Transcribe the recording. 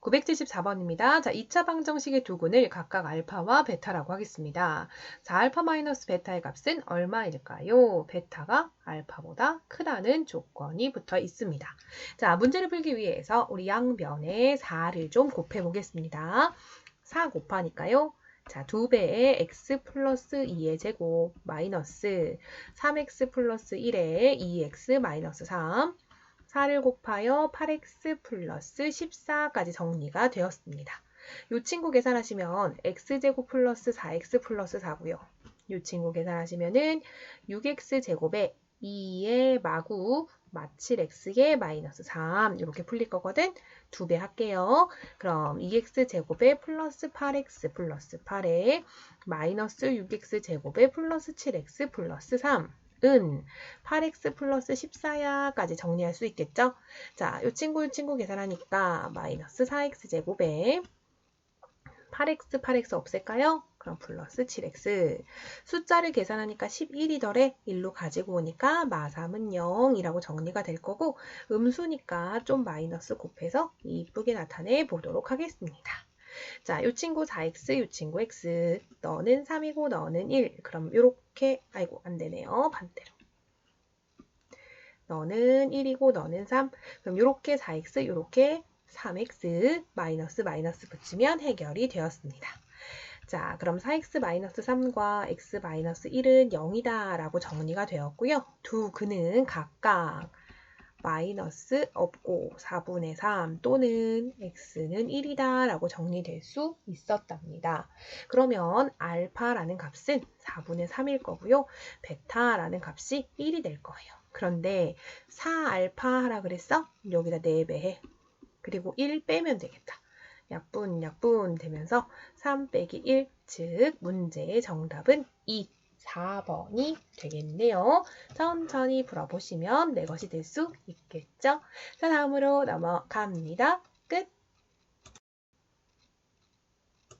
974번입니다. 자, 2차 방정식의 두근을 각각 알파와 베타라고 하겠습니다. 자, 알파 마이너스 베타의 값은 얼마일까요? 베타가 알파보다 크다는 조건이 붙어 있습니다. 자, 문제를 풀기 위해서 우리 양변에 4를 좀 곱해 보겠습니다. 4 곱하니까요. 자, 2배의 x 플러스 2의 제곱 마이너스 3x 플러스 1의 2x 마이너스 3 4를 곱하여 8x 플러스 14까지 정리가 되었습니다. 이 친구 계산하시면 x제곱 플러스 4x 플러스 4고요. 이 친구 계산하시면은 6x제곱에 2의 마구 마 7x의 마이너스 3 이렇게 풀릴 거거든. 두 배 할게요. 그럼 2x제곱에 플러스 8x 플러스 8에 마이너스 6x제곱에 플러스 7x 플러스 3 은 8x 플러스 14야까지 정리할 수 있겠죠? 자, 이 친구 이 친구 계산하니까 마이너스 4x 제곱에 8x 8x 없앨까요? 그럼 플러스 7x 숫자를 계산하니까 11이더래 1로 가지고 오니까 마3은 0이라고 정리가 될 거고 음수니까 좀 마이너스 곱해서 이쁘게 나타내 보도록 하겠습니다. 자, 이 친구 4x, 이 친구 x. 너는 3이고 너는 1. 그럼 이렇게 아이고 안 되네요. 반대로. 너는 1이고 너는 3. 그럼 이렇게 4x, 이렇게 3x 마이너스 마이너스 붙이면 해결이 되었습니다. 자, 그럼 4x 마이너스 3과 x 마이너스 1은 0이다 라고 정리가 되었고요. 두 근은 각각 마이너스 없고 4분의 3 또는 x는 1이다 라고 정리될 수 있었답니다. 그러면 알파라는 값은 4분의 3일 거고요. 베타라는 값이 1이 될 거예요. 그런데 4알파 하라 그랬어? 여기다 4배 해. 그리고 1 빼면 되겠다. 약분 약분 되면서 3 빼기 1, 즉 문제의 정답은 2. 4번이 되겠네요. 천천히 풀어보시면 내 것이 될 수 있겠죠? 자, 다음으로 넘어갑니다.